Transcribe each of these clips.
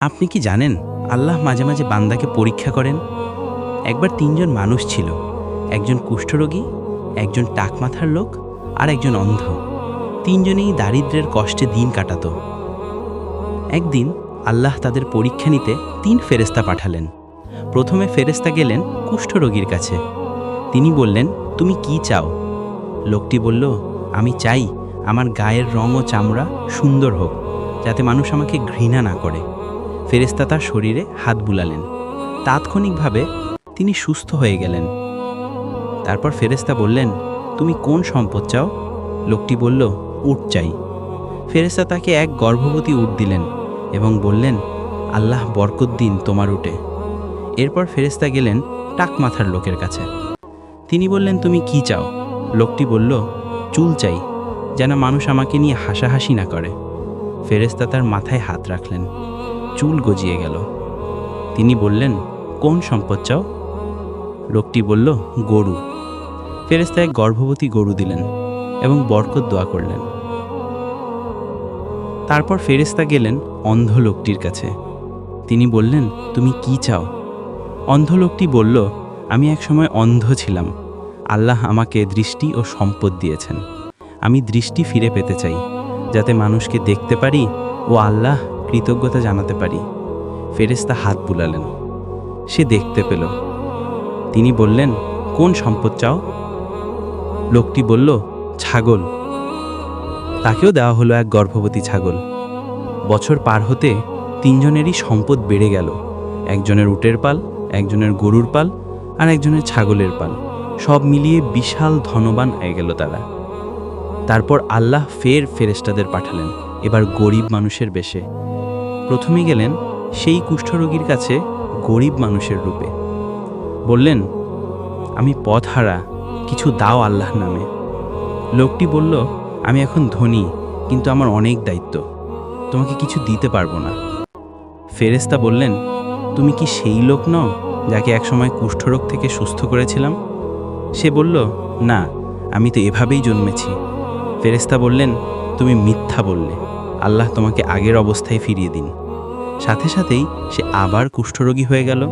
আপনি কি জানেন, আল্লাহ মাঝে মাঝে বান্দাকে পরীক্ষা করেন? একবার তিনজন মানুষ ছিল, একজন কুষ্ঠরোগী, একজন টাকমাথার লোক আর একজন অন্ধ। তিনজনেই দারিদ্র্যের কষ্টে দিন কাটাত। একদিন আল্লাহ তাদের পরীক্ষা নিতে তিন ফেরেস্তা পাঠালেন। প্রথমে ফেরেস্তা গেলেন কুষ্ঠরোগীর কাছে। তিনি বললেন, তুমি কি চাও? লোকটি বলল, আমি চাই আমার গায়ের রং ও চামড়া সুন্দর হোক, যাতে মানুষ আমাকে ঘৃণা না করে। ফেরেস্তা তার শরীরে হাত বুলালেন। তাৎক্ষণিকভাবে তিনি সুস্থ হয়ে গেলেন। তারপর ফেরেস্তা বললেন, তুমি কোন সম্পদ চাও? লোকটি বলল, উট চাই। ফেরেস্তা তাকে এক গর্ভবতী উট দিলেন এবং বললেন, আল্লাহ বরকত দিন তোমার উটে। এরপর ফেরেস্তা গেলেন টাক মাথার লোকের কাছে। তিনি বললেন, তুমি কি চাও? লোকটি বলল, চুল চাই, যেন মানুষ আমাকে নিয়ে হাসাহাসি না করে। ফেরেস্তা তার মাথায় হাত রাখলেন। চুল গজিয়ে গেল। তিনি বললেন, কোন সম্পদ চাও? লোকটি বলল, গরু। ফেরেস্তা এক গর্ভবতী গরু দিলেন এবং বরকত দোয়া করলেন। তারপর ফেরেস্তা গেলেন অন্ধ লোকটির কাছে। তিনি বললেন, তুমি কি চাও? অন্ধ লোকটি বলল, আমি একসময় অন্ধ ছিলাম। আল্লাহ আমাকে দৃষ্টি ও সম্পদ দিয়েছেন। আমি দৃষ্টি ফিরে পেতে চাই, যাতে মানুষকে দেখতে পারি ও আল্লাহ কৃতজ্ঞতা জানাতে পারি। ফেরেস্তা হাত বুলালেন। সে দেখতে পেল। তিনি বললেন, কোন সম্পদ চাও? লোকটি বলল, ছাগল। তাকেও দেওয়া হলো এক গর্ভবতী ছাগল। বছর পার হতে তিনজনেরই সম্পদ বেড়ে গেল। একজনের উটের পাল, একজনের গরুর পাল আর একজনের ছাগলের পাল। সব মিলিয়ে বিশাল ধনবান হয়ে গেল তারা। তারপর আল্লাহ ফের ফেরেস্তাদের পাঠালেন। এবার গরিব মানুষের বেশে। প্রথমে গেলেন সেই কুষ্ঠরোগীর কাছে গরিব মানুষের রূপে। বললেন, আমি পথহারা কিছু দাও আল্লাহর নামে। লোকটি বলল, আমি এখন ধনী, কিন্তু আমার অনেক দায়িত্ব। তোমাকে কিছু দিতে পারব না। ফেরেস্তা বললেন, তুমি কি সেই লোক নও, যাকে একসময় কুষ্ঠরোগ থেকে সুস্থ করেছিলাম? সে বলল, না, আমি তো এভাবেই জন্মেছি। ফেরেস্তা বললেন, তুমি মিথ্যা বললে। আল্লাহ তোমাকে আগের অবস্থায় ফিরিয়ে দিন। সাথে সাথেই সে আবার কুষ্ঠরোগী হয়ে গেল।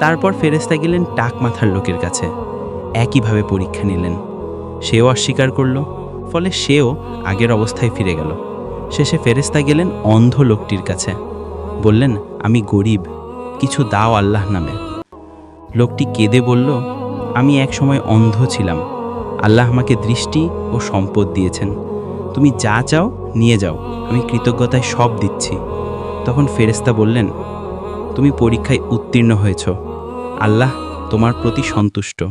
তারপর ফেরেস্তা গেলেন টাক মাথার লোকের কাছে। একইভাবে পরীক্ষা নিলেন। সেও অস্বীকার করল, ফলে সেও আগের অবস্থায় ফিরে গেল। শেষে ফেরেস্তা গেলেন অন্ধ লোকটির কাছে। বললেন, আমি গরিব, কিছু দাও আল্লাহ নামে। লোকটি কেঁদে বলল, আমি এক সময় অন্ধ ছিলাম। আল্লাহ আমাকে দৃষ্টি ও সম্পদ দিয়েছেন। তুমি যা চাও নিয়ে যাও, আমি কৃতজ্ঞতায় সব দিচ্ছি। তখন ফেরেস্তা বললেন, তুমি পরীক্ষায় উত্তীর্ণ হয়েছ। আল্লাহ তোমার প্রতি সন্তুষ্ট।